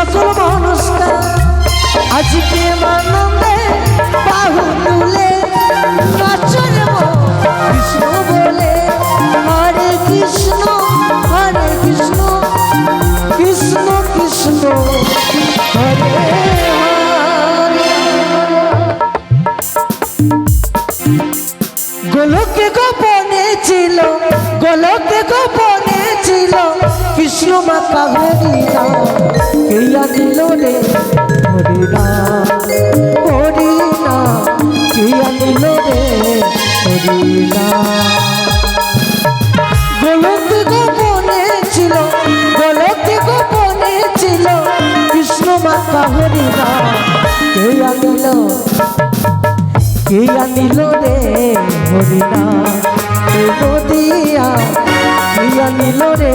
মৃত্যুর সকল কৃষ্ণ মাতা হরিণা কেয়া দিল রে হরিণা হরিণা কেয়া দিল রে হরিণা গোলকে গোপনে ছিল গোলকে গোপনে ছিল, কৃষ্ণ হরিণা কেয়া দিল কে আনিল রে হরিণা এ নদিয়া রে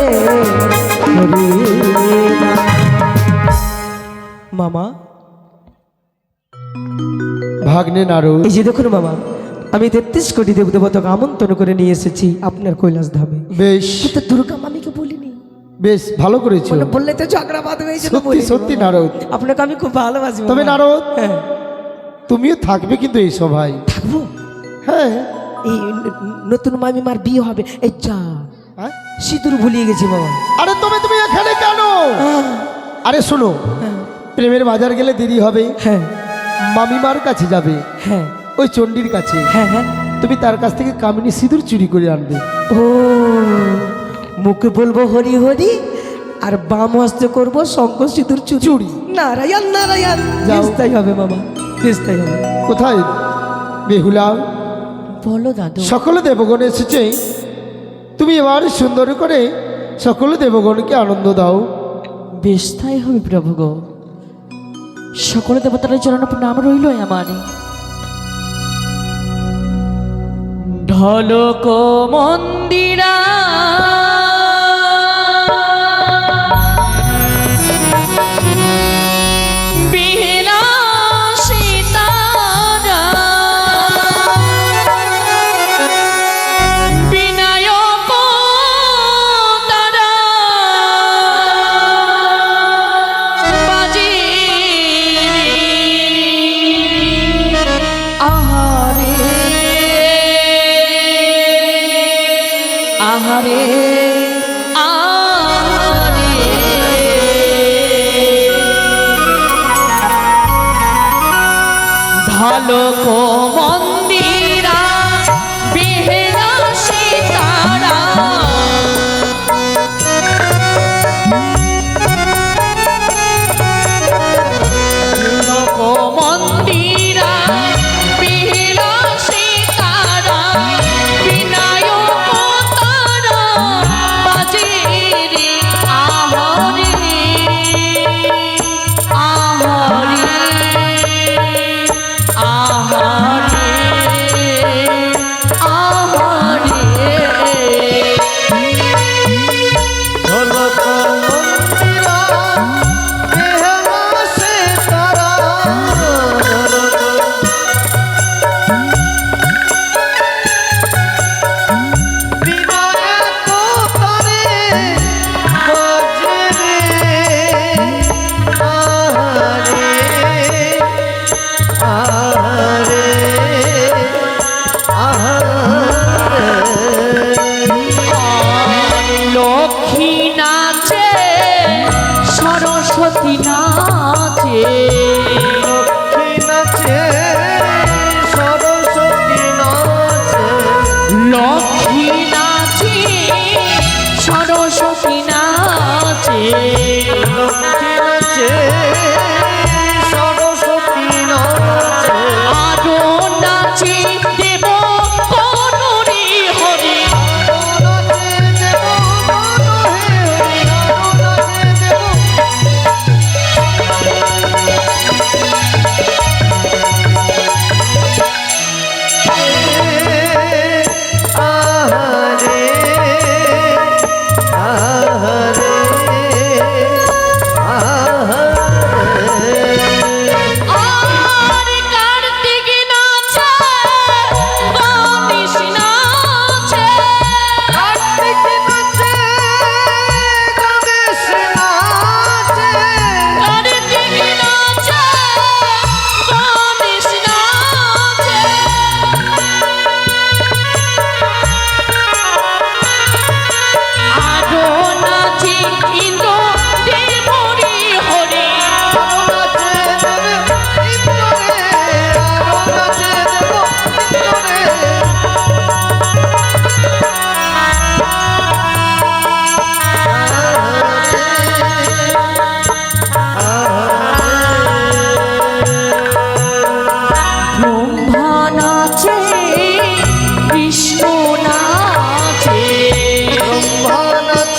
মামা? ভাগ্নে নারদ। এই যে দেখুন মামা আমি তেত্রিশ কোটি দেব দেবতাকে আমন্ত্রণ করে নিয়ে এসেছি আপনার কৈলাস ধামে। বেশ। দুর্গা মামিকে বলিনি। বেশ ভালো করেছ। বললে তো ঝগড়া এই জন্য সত্যি সত্যি নারদ। আপনাকে আমি খুব ভালোবাসি তবে নারদ হ্যাঁ। তুমিও থাকবে কিন্তু এই সভায়। থাকব? হ্যাঁ। এই নতুন মামিমার বিয়ে হবে। এই যা? সিঁদুর ভুলিয়ে গেছি বাবা। আরে তবে তুমি এখানে কেন? আরে শোনো প্রেমের বাজার গেলে দেরি হবে। হ্যাঁ। মামিমার কাছে যাবে। হ্যাঁ। ওই চণ্ডীর কাছে। হ্যাঁ হ্যাঁ। তুমি তার কাছ থেকে কামিনী সিঁদুর চুরি করে আনবে। ও মুখে বলব হরি হরি আর বাম হস্তে করব শঙ্খ সিঁদুর চুরি। নারায়ণ নারায়ণ। তাই হবে বাবা তাই হবে। কোথায়? বেহুলা? বলো দাদু। সকল দেবগণ এসেছে। তুমি এবার সুন্দর করে সকল দেবগণকে আনন্দ দাও। বেশ, তাই হবে প্রভু গো। সকল দেবতার চরণ নাম রইল আমার। ঢলক মন্দিরা আহারে ঢালক মন্দিরা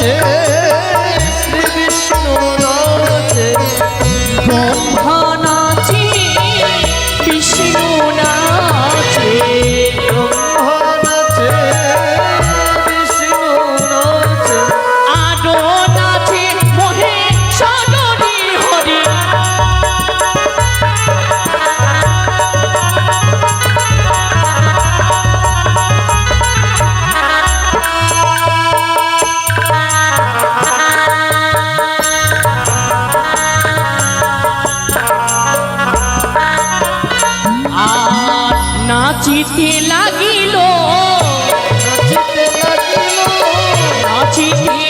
আছে লাগিল। নাচিতে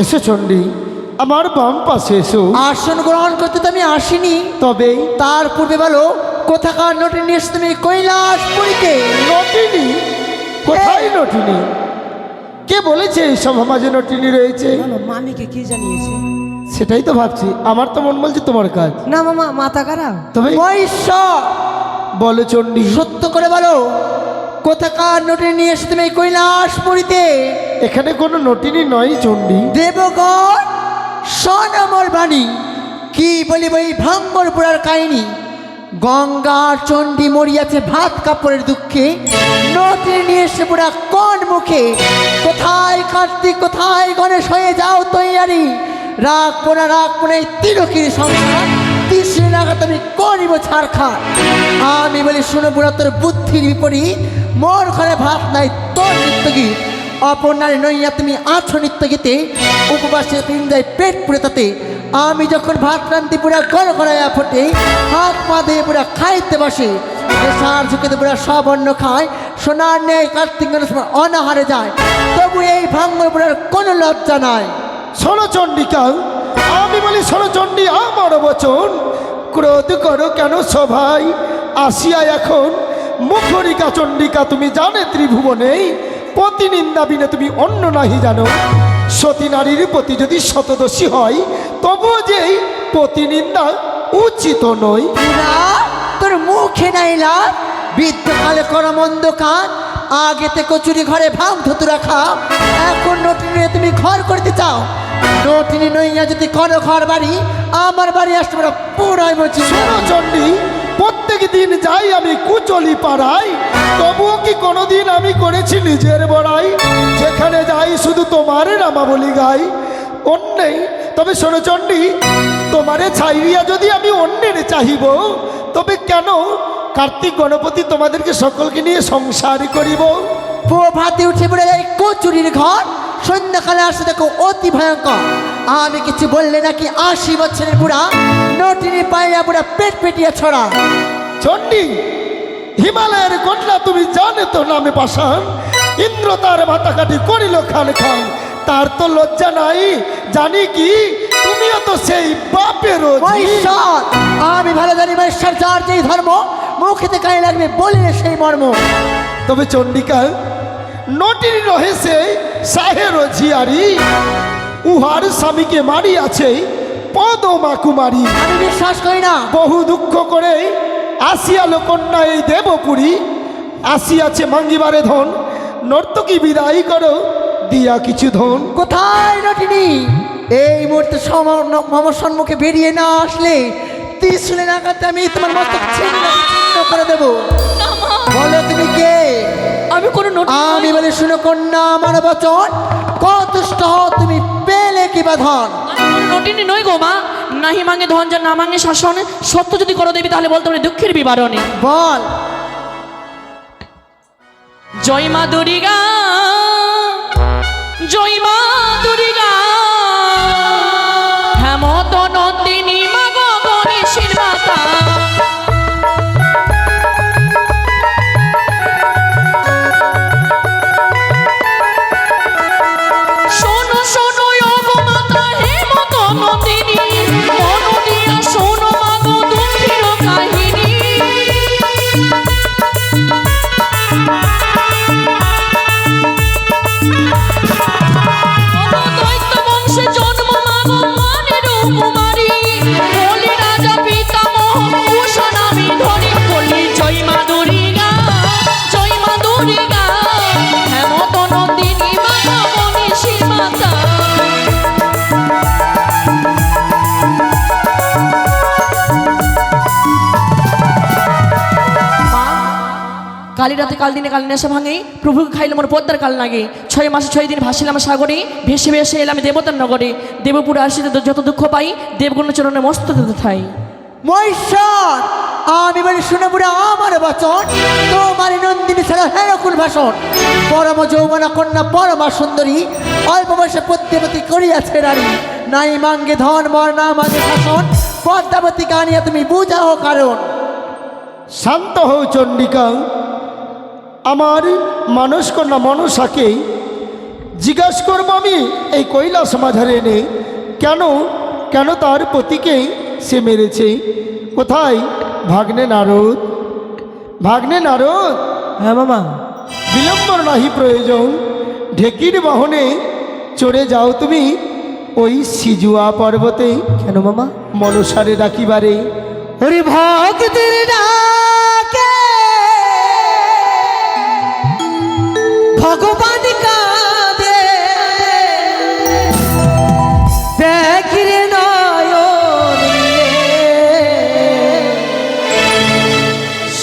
এসো চণ্ডী আমার বাম পাশে এসো। আসন গ্রহণ করতে তো আমি আসিনি। তবে তার পূর্বে বলো কোথাকার নোটে নিয়ে এসে তুমি? কৈলাসপুরীতে। নটিনি। কোথায় নটিনি? কে বলেছে এই সভা মাঝে নটিনি রয়েছে? মামিকে কে জানিয়েছে? সেটাই তো ভাবছি। আমার তো মন বলছে তোমার কাজ। না মামা মাথা খারাপ তবে বলো চণ্ডী। সত্য করে বলো কোথাকার নোটে নিয়ে এসে তুমি? কৈলাস কৈলাসপুরীতে। এখানে কোনো নটিনি নয়, চণ্ডী। দেবগণ, শোন আমার বাণী। কি বলিব এই ভাঙ্গর পোড়ার কাহিনী? গঙ্গা চণ্ডী মরিয়াছে ভাত কাপড়ের দুঃখে। নদী নিয়ে এসে পোড়া কোন মুখে। কোথায় কার্তিক কোথায় গণেশ হয়ে যাও তৈয়ারি? রাগ পোড়া রাগ পোড়া এই তিলকির সংসার। তিসরে রাগা তুমি করিব ছাড়খা আমি বলি, শুনো বুড়া তোর বুদ্ধির বিপরীত। মোর ঘরে ভাত নাই তোর নৃত্য গীত অপর নারী নইয়া তুমি আছো নিত্য গীতে, উপবাসে তিন যায় পেট পুড়ে তাতে। আমি যখন ভাত রান্তি পুরা গড় গড়াইয়া ফোটে, হাত পা দিয়ে পুরা খাইতে বসে। সার ঝুঁকেতে পুরা সব খায়, সোনার নেই কার্তিক অনাহারে যায়। তবু এই ভাঙ্গর পুরার কোনো লজ্জা নাই। শোনো চণ্ডিকা আমি বলি শোনো চণ্ডী, আমার বচন, ক্রোধ করো কেন সভাই আসিয়া এখন মুখরিকা চণ্ডিকা, তুমি জানে ত্রিভুবনে প্রতিনিন্দা বিনে তুমি অন্য নাহি জানো। সতী নারীর প্রতি যদি শতদোষী হয় তবুও যে প্রতিনিন্দা উচিত নয়। পুরা তোর মুখে নাই লাভ। বৃদ্ধকালে কর মন্দ কাজ আগেতে কচুরি ঘরে ভাঙ ধতুরা খাও এখন নটিনি তুমি ঘর করতে চাও। নটিনি নইয়া যদি করো ঘর বাড়ি আমার বাড়ি আসতে পারো পুরাই বলছি শোনো চণ্ডী প্রত্যেক দিন যাই আমি কুচলি পাড়াই তবুও কি কোনোদিন আমি করেছি নিজের বড়াই? যেখানে যাই শুধু তোমার নামাবলি গাই, অন্যেই। তবে শোনো চণ্ডী, তোমারে ছাইরিয়া যদি আমি অন্যের চাহিব, তবে কেন কার্তিক গণপতি তোমাদেরকে সকলকে নিয়ে সংসার করিব? প্রভাতে উঠে পড়ে যায় কচুরির ঘর। সন্ধ্যাকালে আসে দেখো অতি ভয়ঙ্কর। আমি কিছু বললে নাকি আশি বছরের বুড়া নটিনি পাইয়া বুড়া পেট পেটিয়া ছড়া। চণ্ডী হিমালয়ের কন্যা তুমি জানে তো নামে পাশান ইন্দ্র তার মাথাকাঠি করিল খান খান। তার তো লজ্জা নাই জানি কি তুমিও তো সেই। মহেশ্বর আমি ভালো জানি মহেশ্বর যার যেই ধর্ম মুখেতে গায়ে লাগবে বললে সেই মর্ম। তবে চণ্ডিকা নটির রহেছে সাহের ঝিয়ারি। উহার স্বামীকে মারিয়াছে পদমা কুমারী আমি বিশ্বাস করি না। বহু দুঃখ করে আসিয়া লোকন্যা এই দেবপুরী আসিয়াছে মাঙ্গিবারে ধন নর্তকী বিদায় করো দিয়া কিছু ধন। কোথায় নটিনি এই মুহূর্তে আমার সম্মুখে বেরিয়ে না আসলে ত্রিশুলের আঘাতে আমি তোমার মস্তক ছিন্ন করে দেবো। না বলো তুমি কে? আমি কোনো নোট আমি বলে শুনো কন্যা আমার বচন। কতুষ্ট হও তুমি পেলে কিবা ধন? নটিনী নই গো মা নাহি মাঙ্গে ধন যা না মাঙ্গে শাসন সত্য যদি করো দেবী তাহলে বলতে পারি দুঃখের বিবরণে। বল। জয় মা দুর্গা জয় মা দুর্গা। কালী দিনে কাল নেশা ভাঙে প্রভুকে খাইলে মোর পদ্মার কাল লাগে ছয় মাসে ছয় দিন ভাসিলাম সাগরে ভেসে ভেসে এলাম দেবতার নগরে। দেবপুরে আসিতে যত দুঃখ পাই দেবগুণ চরণে মস্ত থাই। মহেশ্বর আমি বলি শুনে বুড়া আমার বচন তোমার নন্দিনী ছাড়া হেরকুল ভাষণ। পরম যৌবনা কন্যা পরমা সুন্দরী অল্প বয়সে পদ্মাবতী করিয়াছে নারী নাই মাঙ্গে ধন মর না মাঙ্গে শাসন পদ্মাবতী কানিয়া তুমি বুঝাও কারণ। শান্ত হও চণ্ডিকা আমার মানুষ কন্যা মনসাকে জিজ্ঞাসা করব আমি এই কৈলাস মাঝারে এনে কেন কেন তার পতিকে সে মেরেছে? কোথায়? ভাগ্নে নারদ। ভাগ্নে নারদ। হ্যাঁ মামা। বিলম্বর নাহি প্রয়োজন। ঢেকির বাহনে চড়ে যাও তুমি ওই সিজুয়া পর্বতে। কেন মামা? মনসারে ডাকিবারে। ওরে ভক্তের ডাকে। ভগবান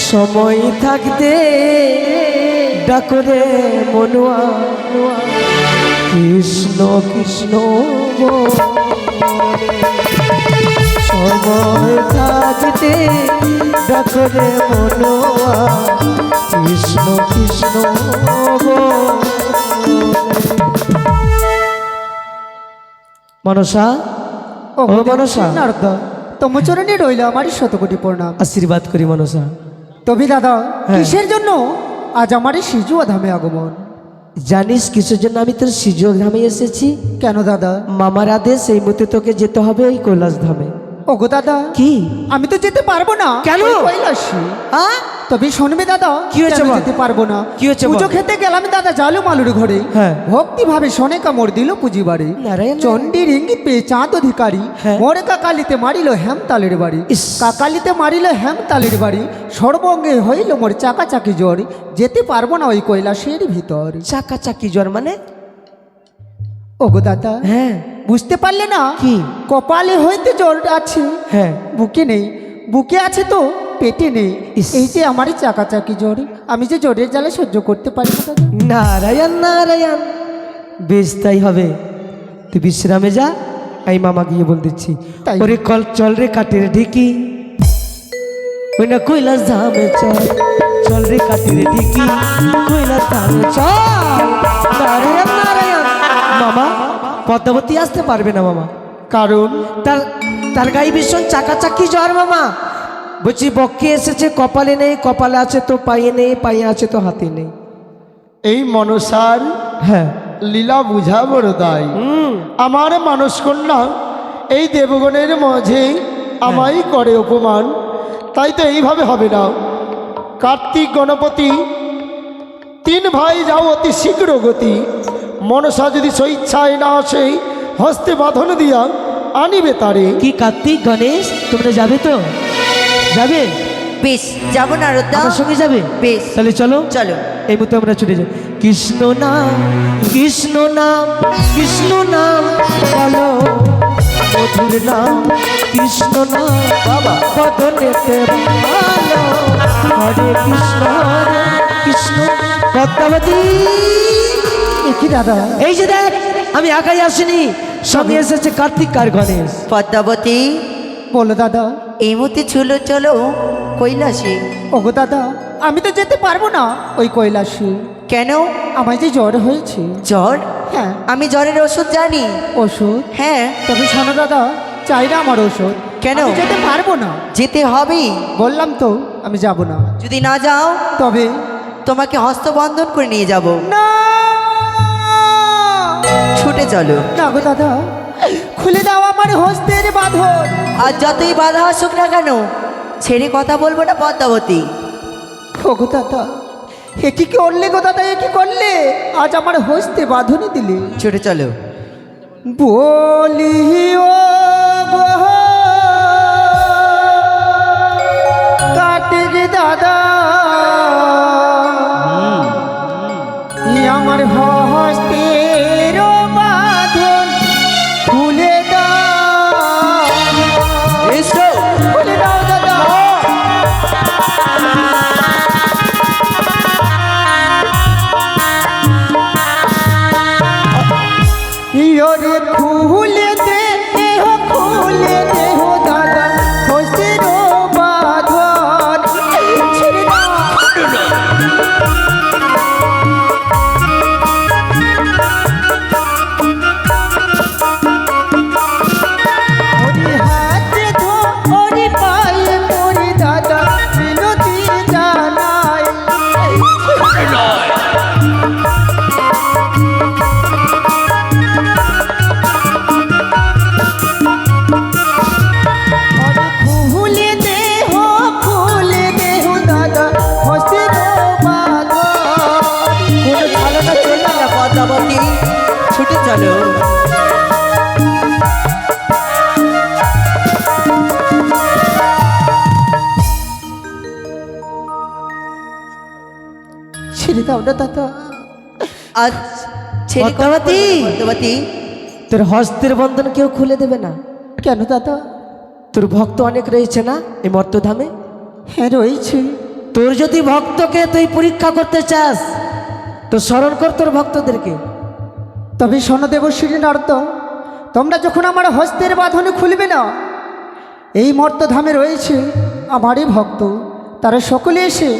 সময় থাকতে ডাকরে মনুয়া কৃষ্ণ কৃষ্ণ। সময় থাকতে ডাকরে মনোয়া। কৃষ্ণ কৃষ্ণ মনসা? ও মনসা। নারদা তোমার চরণে রইল আমারই শতকোটি প্রণাম। আশীর্বাদ করি মনসা। তবে দাদা হ্যাঁ। কিসের জন্য? আজ আমার এই সিজুয়া ধামে আগমন। জানিস কিসের জন্য আমি তোর সিজোর ধামে এসেছি? কেন দাদা? মামার আদেশ এই মতে তোকে যেতে হবে ওই কৈলাস ধামে ওগো দাদা। কি? আমি তো যেতে পারব না। কেন? কৈলাসে। হ্যাঁ? তবে শুনবে দাদা কি হয়েছে যেতে পারব না? কি হয়েছে? পুজো খেতে গেলাম দাদা জালু মালুর ঘরে। হ্যাঁ। ভক্তি ভাবে শনে কামড় দিল পুজি বাড়ি। চণ্ডীর ইঙ্গিত পেয়ে চাঁদ অধিকারী। হ্যাঁ। মোরে কাকালিতে মারিল হেমতালের বাড়ি। কাকালিতে মারিল হেমতালের বাড়ি। সর্বঙ্গে হইল মোর চাকাচাকি জ্বর। যেতে পারব না ওই কৈলাসের ভিতর। চাকা চাকি জ্বর মানে? ওগো দাদা হ্যাঁ। বুঝতে পারলে না? কি? কপালে হইতে জ্বর আছে। হ্যাঁ। বুকে নেই। বুকে আছে তো? পেটে নেই। এই যে আমারই চাকাচাকি জ্বর আমি যে জ্বরের জ্বালা সহ্য করতে পারি না দাদা। নারায়ণ নারায়ণ। বেশ তাই হবে। তুই বিশ্রামে যা আমি মামা গিয়ে বল দিচ্ছি। ওরে কল চল রে কাটের ঢিকি। ওই না কৈলাস ধামে চল চল রে কাটের ঢিকি। কৈলাস ধামে চল নারায়ণ পদ্মাবতী আসতে পারবে না মামা। কারণ? তার তার গায়ে ভীষণ চাকাচাকি জ্বর মামা। বলছি বক্ষে এসেছে কপালে নেই কপালে আছে তো পায়ে নেই পায়ে আছে তো হাতে নেই। এই মনসার হ্যাঁ। লীলা বুঝা বড় দায়। আমার মানুষ কন্যা এই দেবগণের মাঝে আমায় করে অপমান। তাই তো এইভাবে হবে না। কার্তিক গণপতি তিন ভাই যাও অতি শীঘ্র গতি। মনসা যদি স্বইচ্ছায় না আসে হস্তে বাঁধন দিয়া আনিবে তারে। কি কার্তিক গণেশ তোমরা যাবে তো? যাবে? বেশ যাব না রোদ্দা। আমার সঙ্গে যাবে? বেশ। তাহলে চলো। চলো। এই মুহূর্তে আমরা ছুটে যাই। কৃষ্ণ নাম কৃষ্ণ নাম কৃষ্ণ নাম বলো। মধুর নাম কৃষ্ণ নাম বাবা। বদনেতে ভালো হরে কৃষ্ণ হরে কৃষ্ণ। পদ্মাবতী কি দাদা? এই যে দেখ আমি একাই আসিনি। সঙ্গে এসেছে কার্তিক আর গণেশ। পদ্মাবতী বলো দাদা। এই মুহূর্তে চলো চলো কৈলাসে। ওগো দাদা আমি তো যেতে পারব না ওই কৈলাসে। কেন? আমার যে জ্বর হয়েছে। জ্বর? হ্যাঁ। আমি জ্বরের ওষুধ জানি। ওষুধ? হ্যাঁ। তবে শোনো দাদা চাই না আমার ওষুধ। কেন? যেতে পারব না। যেতে হবেই। বললাম তো আমি যাব না। যদি না যাও তবে? তোমাকে হস্তবন্ধন করে নিয়ে যাব। না! ছুটে চলো। না গো দাদা খুলে দাও আমার হস্তের বাঁধন। আর যতই বাধা আসুক না কেন ছেড়ে কথা বলব না পদ্মাবতী। ওগো দাদা এ কি করলে গো দাদা এ কি করলে? আজ আমার হস্তে বাঁধনই দিলে। ছুটে চলো। বলিও গো পদ্মাবতী। পদ্মাবতী তোর হস্তের বন্ধন কেউ খুলে দেবে না। কেন দাদা? তোর ভক্ত অনেক রয়েছে না এই মর্তধামে? হ্যাঁ রয়েছে। তোর যদি ভক্তকে তুই পরীক্ষা করতে চাস তো স্মরণ কর তোর ভক্তদেরকে। তবে শোনো দেবশ্রী নারদ তোমরা যখন আমার হস্তের বাঁধনে খুলবে না এই মর্তধামে রয়েছে আমারই ভক্ত। তারা সকলে এসে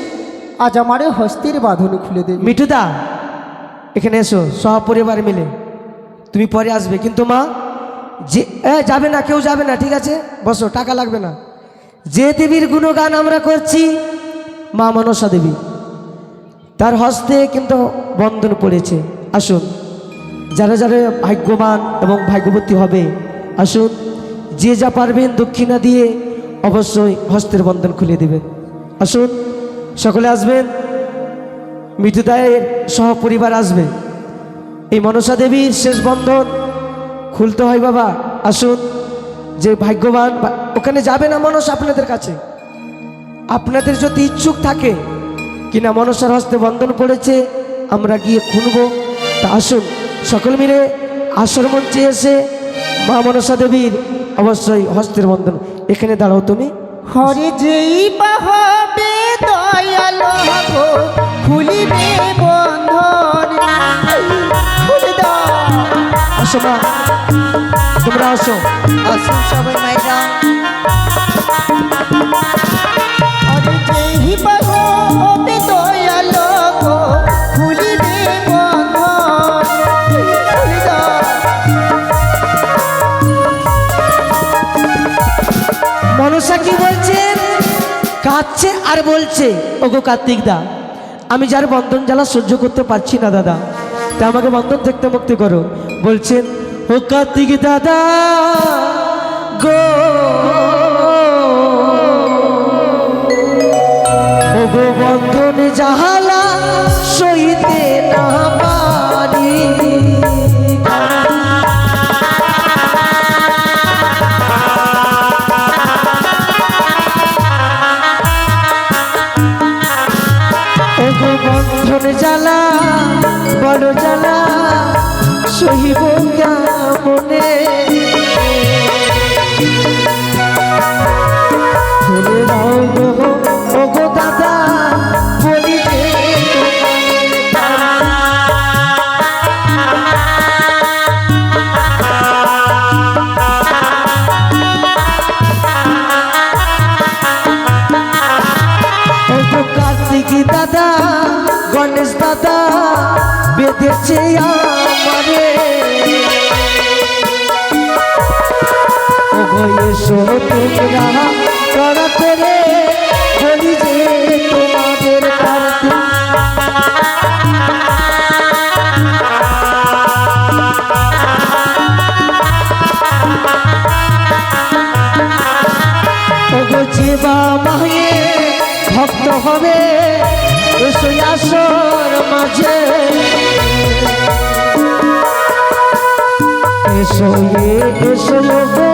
আজ আমারে হস্তের বাঁধনে খুলে দেবে। মিঠুদা এখানে এসো সহপরিবার মিলে। তুমি পরে আসবে। কিন্তু মা, যে যাবে না, কেউ যাবে না, ঠিক আছে? বসো, টাকা লাগবে না। যে দেবীর গুণগান আমরা করছি, মা মনসা দেবী। তার হস্তে কিন্তু বন্ধন পড়েছে। আসুন, যারা যারা ভাগ্যবান এবং ভাগ্যবতী হবে, আসুন, যে যা পারবেন দক্ষিণা দিয়ে অবশ্যই হস্তের বন্ধন খুলে দেবেন। আসুন, সকলে আসবেন। মৃত্যুদায়ের সহপরিবার আসবে। এই মনসা দেবীর শেষ বন্ধন খুলতে হয় বাবা। আসুন, যে ভাগ্যবান, ওখানে যাবে না মনস আপনাদের কাছে। আপনাদের যদি ইচ্ছুক থাকে, কিনা মনসার হস্তে বন্ধন পড়েছে, আমরা গিয়ে খুলব তা আসুন, সকল মিলে আসর মঞ্চে এসে মা মনসা দেবীর অবশ্যই হস্তের বন্ধন। এখানে দাঁড়াও তুমি। হরে যেই দয়াল খুলিবে বন্ধন। খুলে দাও। আসো মা, তোমরা আসো। আসুন সবাই মায়েরা। হরে যেই কি বলছেন কাঁদছে আর বলছে, ওগো কার্তিক দা। আমি যার বন্ধন জ্বালা সহ্য করতে পারছি না, দাদা। তা আমাকে বন্ধন থেকে মুক্তি করো। বলছেন, ও কার্তিক দাদা, গো। ওগো বন্ধন জাহালা দাদা গণেশ দাদা বেঁধেছে আমারে। এসো তোমরা। আসর মাঝে। এসো এসো